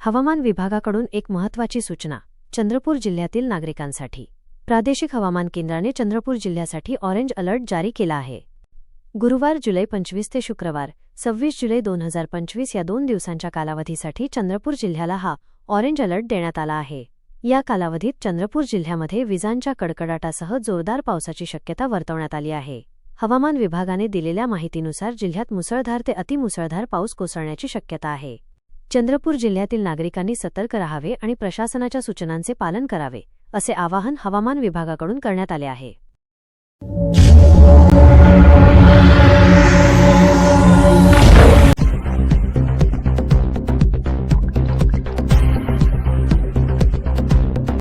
हवामान विभागाकडून एक महत्त्वाची सूचना चंद्रपूर जिल्ह्यातील नागरिकांसाठी. प्रादेशिक हवामान केंद्राने चंद्रपूर जिल्ह्यासाठी ऑरेंज अलर्ट जारी केला आहे. गुरुवार जुलै पंचवीस ते शुक्रवार सव्वीस जुलै दोन हजार पंचवीस या दोन दिवसांच्या कालावधीसाठी चंद्रपूर जिल्ह्याला हा ऑरेंज अलर्ट देण्यात आला आहे. या कालावधीत चंद्रपूर जिल्ह्यामध्ये विजांच्या कडकडाटासह जोरदार पावसाची शक्यता वर्तवण्यात आली आहे. हवामान विभागाने दिलेल्या माहितीनुसार जिल्ह्यात मुसळधार ते अतिमुसळधार पाऊस कोसळण्याची शक्यता आहे. चंद्रपूर जिल्ह्यातील नागरिकांनी सतर्क राहावे आणि प्रशासनाच्या सूचनांचे पालन करावे असे आवाहन हवामान विभागाकडून करण्यात आले आहे.